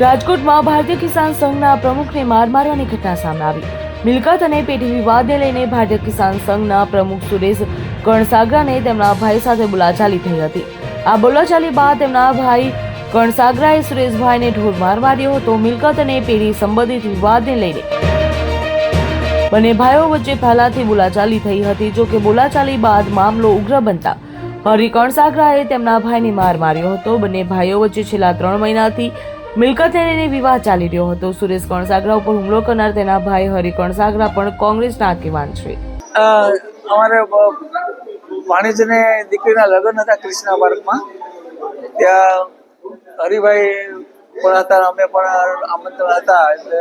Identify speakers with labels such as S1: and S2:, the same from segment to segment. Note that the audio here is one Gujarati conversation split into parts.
S1: રાજકોટમાં ભારતીય કિસાન સંઘના પ્રમુખને માર મારવાની ઘટના સામે આવી. મિલકત અને પેટી વિવાદને લઈને ભારતીય કિસાન સંઘના પ્રમુખ સુરેશ કણસાગરાને તેમના ભાઈ સાથે બોલાચાલી થઈ હતી. આ બોલાચાલી બાદ તેમના ભાઈ કણસાગરાએ સુરેશભાઈને ઢોર માર માર્યો હતો. મિલકત અને પેઢી સંબંધિત વિવાદને લઈને બંને ભાઈઓ વચ્ચે પહેલાથી બોલાચાલી થઈ હતી. જો કે બોલાચાલી બાદ મામલો ઉગ્ર બનતા હરિ કણસાગરાએ તેમના ભાઈને માર માર્યો હતો. બંને ભાઈઓ વચ્ચે છેલ્લા ત્રણ મહિનાથી મિલકતને વિવાદ ચાલી રહ્યો હતો. સુરેશ કણસાગરા ઉપર હુમલો કરનાર તેના ભાઈ હરિ કણસાગરા પણ કોંગ્રેસના આગેવાન છે.
S2: અમારે વાણિજ્યને દીકરીના લગ્ન હતા કૃષ્ણા પાર્કમાં ત્યાં હરિભાઈ પણ હતા, અમે પણ આમંત્રણ હતા. એટલે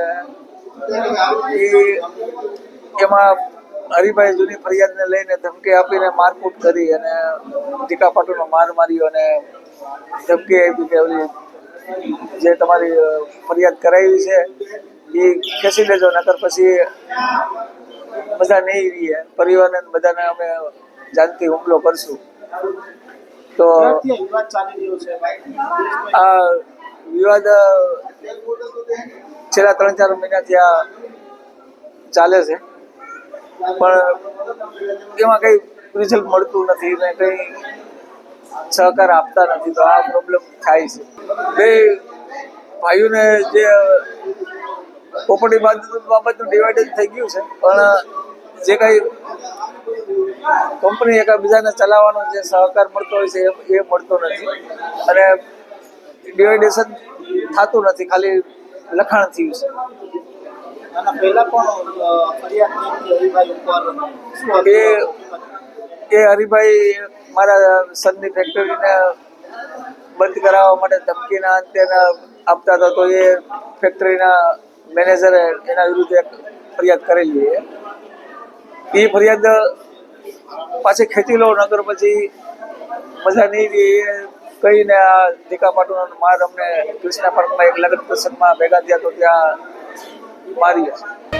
S2: એમાં હરિભાઈ જૂની ફરિયાદને લઈને ધમકી આપીને મારકૂટ કરી અને ટીકાપાટુનો માર માર્યો અને ધમકી આપી કે જે તમારી ફરિયાદ કરાવી છે એ ખેંચી લેજો નકર પછી બધા નહીં રહીએ. પરિવારને બધાને અમે જાનથી હુમલો કરશું. તો
S3: આ વિવાદ
S2: છેલ્લા ત્રણ ચાર મહિનાથી આ ચાલે છે. પણ એમાં કંઈ રિઝલ્ટ મળતું નથી ને કઈ સહકાર આપતા નથી તો આ પ્રોબ્લેમ થાય છે. બે ભાઈઓને જે પ્રોપર્ટી બાબતનું ડિવાઇડેડ થઈ ગયું છે પણ જે કઈ કંપની એકબીજાને ચલાવવાનો જે સહકાર મળતો હોય છે એ મળતો નથી. અને ડિવાઇડેશન થતું નથી ખાલી લખાણ થયું છે. એ એ હરિભાઈ મારા સનની ફેક્ટરીને બંધ કરાવવા માટે ધમકીના અંતે આપતા હતા, તો એ ફેક્ટરીના મેનેજરે એના વિરુદ્ધ એક ફરિયાદ કરેલી એ ફરિયાદ પાછી ખેંચી લો નગર પછી મજા નહીં રહી એ કહીને આ ધીકા પાટુનો માર અમને કૃષ્ણા પાર્કમાં એક લગ્ન પ્રસંગમાં ભેગા થયા તો ત્યાં મારી